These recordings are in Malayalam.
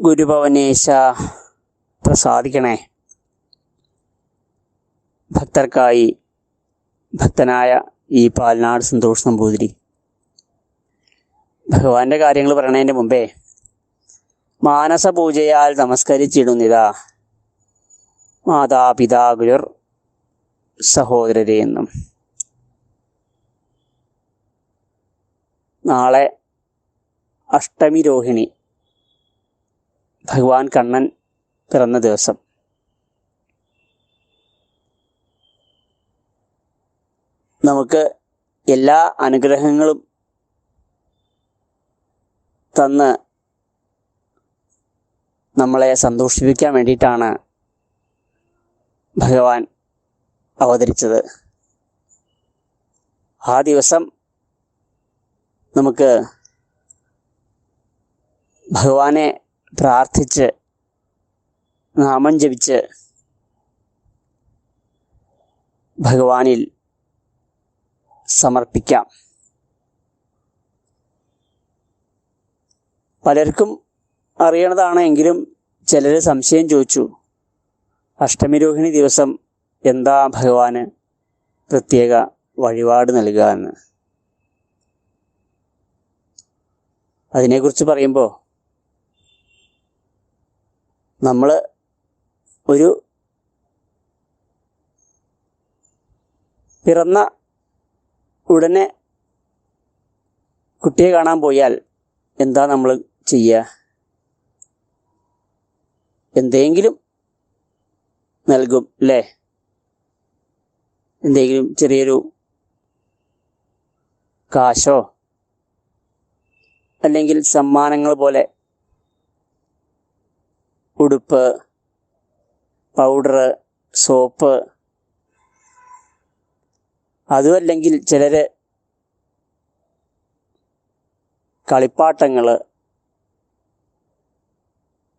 ഗുരുഭവനേശ പ്രസാദിക്കണേ ഭക്തർക്കായി ഭക്തനായ ഈ പാലനാട് സന്തോഷ് നമ്പൂതിരി. ഭഗവാന്റെ കാര്യങ്ങൾ പറയണതിന്റെ മുമ്പേ മാനസ പൂജയാൽ നമസ്കരിച്ചിടുന്നിതാ മാതാപിതാ സഹോദരരെ എന്നും. നാളെ അഷ്ടമി രോഹിണി ഭഗവാൻ കണ്ണൻ പിറന്ന ദിവസം. നമുക്ക് എല്ലാ അനുഗ്രഹങ്ങളും തന്ന് നമ്മളെ സന്തോഷിപ്പിക്കാൻ വേണ്ടിയിട്ടാണ് ഭഗവാൻ അവതരിച്ചത്. ആ ദിവസം നമുക്ക് ഭഗവാനെ പ്രാർത്ഥിച്ച് നാമം ജപിച്ച് ഭഗവാനിൽ സമർപ്പിക്കാം. പലർക്കും അറിയണതാണ് എങ്കിലും ചിലർ സംശയം ചോദിച്ചു അഷ്ടമിരോഹിണി ദിവസം എന്താ ഭഗവാന് പ്രത്യേക വഴിപാട് നൽകുക എന്ന് അതിനെക്കുറിച്ച് പറയുമ്പോൾ നമ്മൾ ഒരു പിറന്ന ഉടനെ കുട്ടിയെ കാണാൻ പോയാൽ എന്താ നമ്മൾ ചെയ്യുക എന്തെങ്കിലും നൽകും അല്ലേ എന്തെങ്കിലും ചെറിയൊരു കാശോ അല്ലെങ്കിൽ സമ്മാനങ്ങൾ പോലെ ഉടുപ്പ് പൗഡർ സോപ്പ്. അതുമല്ലെങ്കിൽ ചിലർ കളിപ്പാട്ടങ്ങൾ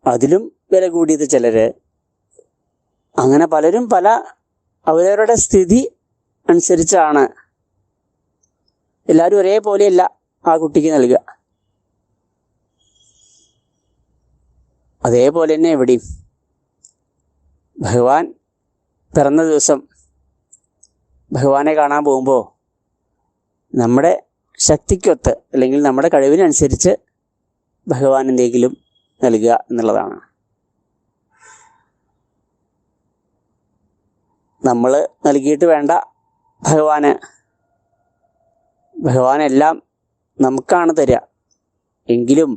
അതിലും വില കൂടിയത് ചിലർ അങ്ങനെ പലരും പല അവരവരുടെ സ്ഥിതി അനുസരിച്ചാണ്. എല്ലാവരും ഒരേപോലെയല്ല ആ കുട്ടിക്ക് നൽകുക. അതേപോലെ തന്നെ എവിടെയും ഭഗവാൻ പിറന്ന ദിവസം ഭഗവാനെ കാണാൻ പോകുമ്പോൾ നമ്മുടെ ശക്തിക്കൊത്ത് അല്ലെങ്കിൽ നമ്മുടെ കഴിവിനനുസരിച്ച് ഭഗവാൻ എന്തെങ്കിലും നൽകുക എന്നുള്ളതാണ്. നമ്മൾ നൽകിയിട്ട് വേണ്ട ഭഗവാന് ഭഗവാനെല്ലാം നമുക്കാണ് തരിക. എങ്കിലും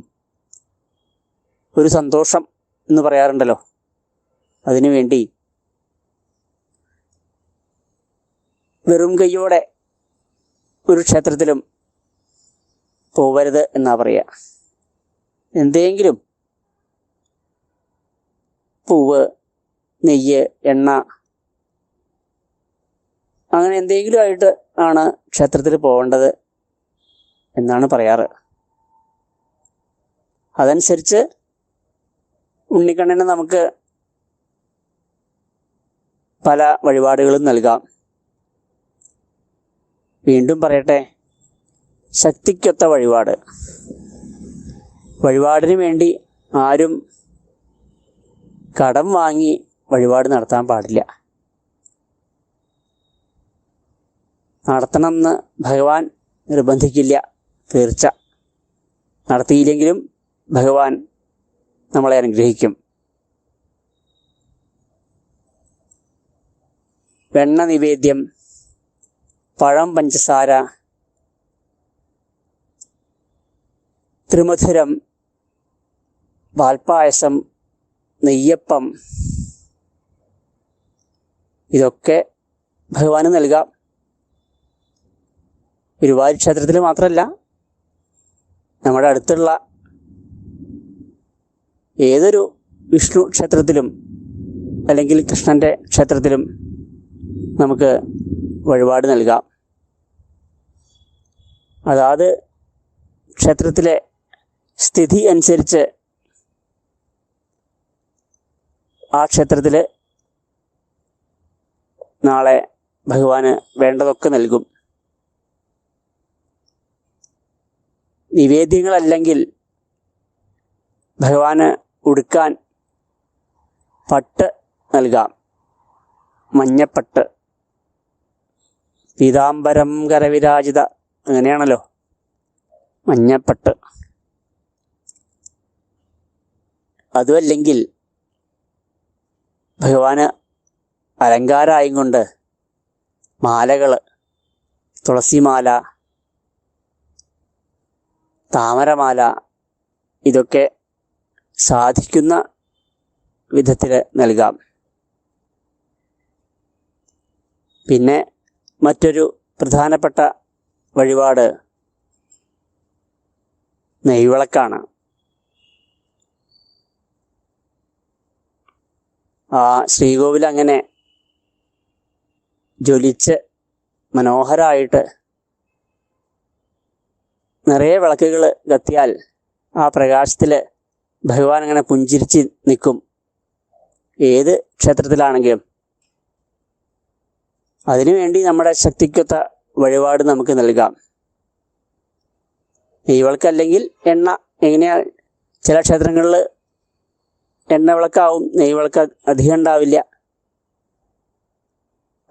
ഒരു സന്തോഷം എന്ന് പറയാറുണ്ടല്ലോ. അതിനു വേണ്ടി വെറും കൈയോടെ ഒരു ക്ഷേത്രത്തിലും പോവരുത് എന്നാ പറയുക എന്തെങ്കിലും പൂവ് നെയ്യ് എണ്ണ അങ്ങനെ എന്തെങ്കിലും ആയിട്ട് ആണ് ക്ഷേത്രത്തിൽ പോകേണ്ടത് എന്നാണ് പറയാറ്. അതനുസരിച്ച് ഉണ്ണിക്കണ്ണന് നമുക്ക് പല വഴിപാടുകളും നൽകാം. വീണ്ടും പറയട്ടെ ശക്തിക്കൊത്ത വഴിപാട്. വഴിപാടിന് വേണ്ടി ആരും കടം വാങ്ങി വഴിപാട് നടത്താൻ പാടില്ല. നടത്തണമെന്ന് ഭഗവാൻ നിർബന്ധിക്കില്ല തീർച്ച. നടത്തിയില്ലെങ്കിലും ഭഗവാൻ നമ്മളെ അനുഗ്രഹിക്കും. വെണ്ണ നിവേദ്യം പഴം പഞ്ചസാര ത്രിമധുരം പാൽപ്പായസം നെയ്യപ്പം ഇതൊക്കെ ഭഗവാന് നൽകാം. ഗുരുവായൂർ ക്ഷേത്രത്തിൽ മാത്രമല്ല നമ്മുടെ അടുത്തുള്ള ഏതൊരു വിഷ്ണു ക്ഷേത്രത്തിലും അല്ലെങ്കിൽ കൃഷ്ണന്റെ ക്ഷേത്രത്തിലും നമുക്ക് വഴിപാട് നൽകാം. അതാത് ക്ഷേത്രത്തിലെ സ്ഥിതി അനുസരിച്ച് ആ ക്ഷേത്രത്തിൽ നാളെ ഭഗവാന് വേണ്ടതൊക്കെ നൽകും. നിവേദ്യങ്ങളല്ലെങ്കിൽ ഭഗവാന് ഉടുക്കാൻ പട്ട് നൽകാം. മഞ്ഞപ്പട്ട്. പീതാംബരം കരവിരാജിത. അങ്ങനെയാണല്ലോ. മഞ്ഞപ്പട്ട്. അതുമല്ലെങ്കിൽ ഭഗവാന് അലങ്കാരമായും കൊണ്ട് മാലകൾ തുളസിമാല താമരമാല ഇതൊക്കെ സാധിക്കുന്ന വിധത്തിൽ നൽകാം. പിന്നെ മറ്റൊരു പ്രധാനപ്പെട്ട വഴിപാട് നെയ്വിളക്കാണ്. ആ ശ്രീകോവിൽ അങ്ങനെ ജ്വലിച്ച് മനോഹരമായിട്ട് നിറയെ വിളക്കുകൾ കത്തിയാൽ ആ പ്രകാശത്തിൽ ഭഗവാൻ അങ്ങനെ പുഞ്ചിരിച്ച് നിൽക്കും. ഏത് ക്ഷേത്രത്തിലാണെങ്കിലും. അതിനുവേണ്ടി നമ്മുടെ ശക്തിക്കൊത്ത വഴിപാട് നമുക്ക് നൽകാം. നെയ്വിളക്കല്ലെങ്കിൽ എണ്ണ എങ്ങനെയാ ചില ക്ഷേത്രങ്ങളിൽ എണ്ണ വിളക്കാവും നെയ്വിളക്ക് അധികം ഉണ്ടാവില്ല.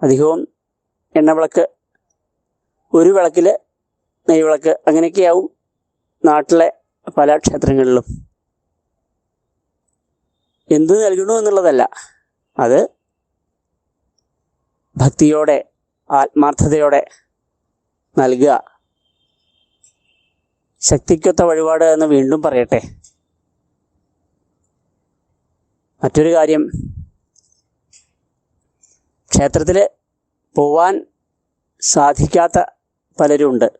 അധികവും എണ്ണ വിളക്ക് ഒരു വിളക്കിൽ നെയ്വിളക്ക് അങ്ങനെയൊക്കെയാവും നാട്ടിലെ പല ക്ഷേത്രങ്ങളിലും. എന്ത് നൽകണു എന്നുള്ളതല്ല. അത് ഭക്തിയോടെ ആത്മാർത്ഥതയോടെ നൽകുക. ശക്തിക്കൊത്ത വഴിപാട് എന്ന് വീണ്ടും പറയട്ടെ. മറ്റൊരു കാര്യം ക്ഷേത്രത്തിൽ പോവാൻ സാധിക്കാത്ത പലരുണ്ട്.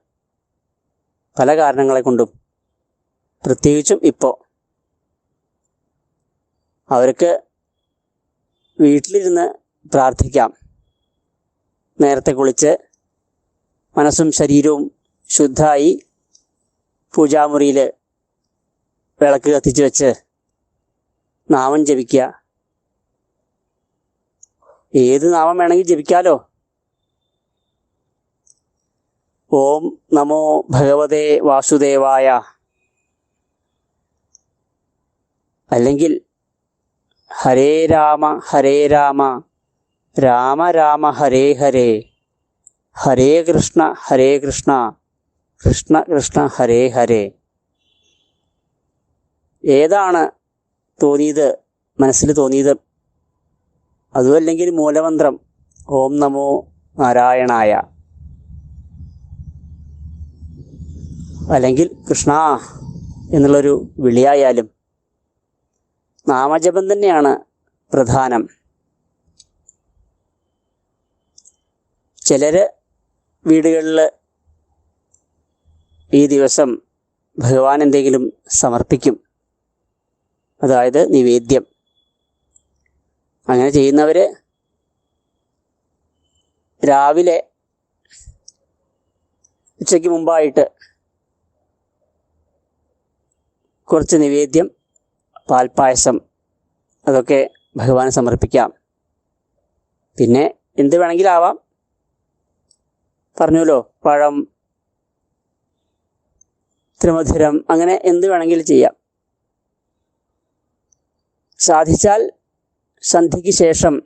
പല കാരണങ്ങളെ കൊണ്ടും. പ്രത്യേകിച്ചും ഇപ്പോൾ അവർക്ക് വീട്ടിലിരുന്ന് പ്രാർത്ഥിക്കാം. നേരത്തെ കുളിച്ച് മനസ്സും ശരീരവും ശുദ്ധമായി പൂജാമുറിയിൽ വിളക്ക് കത്തിച്ച് വെച്ച് നാമം ജപിക്കുക. ഏത് നാമം വേണമെങ്കിൽ ജപിക്കാലോ. ഓം നമോ ഭഗവതേ വാസുദേവായ. അല്ലെങ്കിൽ ഹരേ രാമ ഹരേ രാമ. രാമ രാമ ഹരേ ഹരേ. ഹരേ കൃഷ്ണ ഹരേ കൃഷ്ണ. കൃഷ്ണ കൃഷ്ണ ഹരേ ഹരേ. ഏതാണ് തോന്നിയത് മനസ്സിൽ തോന്നിയത്? അതുമല്ലെങ്കിൽ മൂലമന്ത്രം? ഓം നമോ നാരായണായ. അല്ലെങ്കിൽ കൃഷ്ണ എന്നുള്ളൊരു വിളിയായാലും നാമജപം തന്നെയാണ് പ്രധാനം. ചിലർ വീടുകളിൽ ഈ ദിവസം ഭഗവാൻ എന്തെങ്കിലും സമർപ്പിക്കും. അതായത് നിവേദ്യം. അങ്ങനെ ചെയ്യുന്നവർ രാവിലെ ഉച്ചയ്ക്ക് മുമ്പായിട്ട് കുറച്ച് നിവേദ്യം പാൽപ്പായസം അതൊക്കെ ഭഗവാന് സമർപ്പിക്കാം. പിന്നെ എന്ത് വേണമെങ്കിലാവാം. പറഞ്ഞല്ലോ പഴം ത്രിമധുരം അങ്ങനെ എന്ത് വേണമെങ്കിലും ചെയ്യാം. സാധിച്ചാൽ സന്ധ്യയ്ക്ക് ശേഷം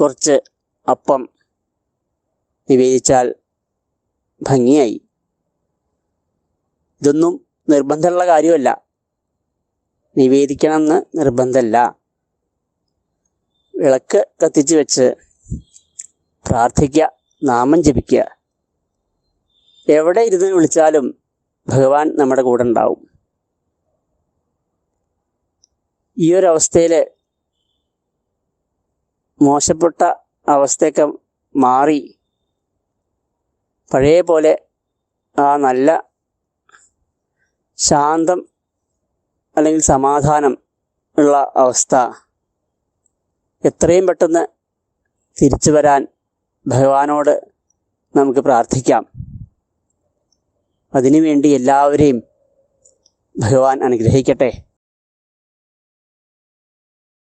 കുറച്ച് അപ്പം നിവേദിച്ചാൽ ഭംഗിയായി. ഇതൊന്നും നിർബന്ധമുള്ള കാര്യമല്ല. നിവേദിക്കണമെന്ന് നിർബന്ധമല്ല വിളക്ക് കത്തിച്ച് വെച്ച് പ്രാർത്ഥിക്കുക നാമം ജപിക്കുക. എവിടെ ഇരുന്ന് വിളിച്ചാലും ഭഗവാൻ നമ്മുടെ കൂടെ ഉണ്ടാവും. ഈ ഒരു അവസ്ഥയിൽ മോശപ്പെട്ട അവസ്ഥയൊക്കെ മാറി പഴയ പോലെ ആ നല്ല ശാന്തം അല്ലെങ്കിൽ സമാധാനം ഉള്ള അവസ്ഥ എത്രയും പെട്ടെന്ന് തിരിച്ചു വരാൻ ഭഗവാനോട് നമുക്ക് പ്രാർത്ഥിക്കാം. അതിനുവേണ്ടി എല്ലാവരെയും ഭഗവാൻ അനുഗ്രഹിക്കട്ടെ.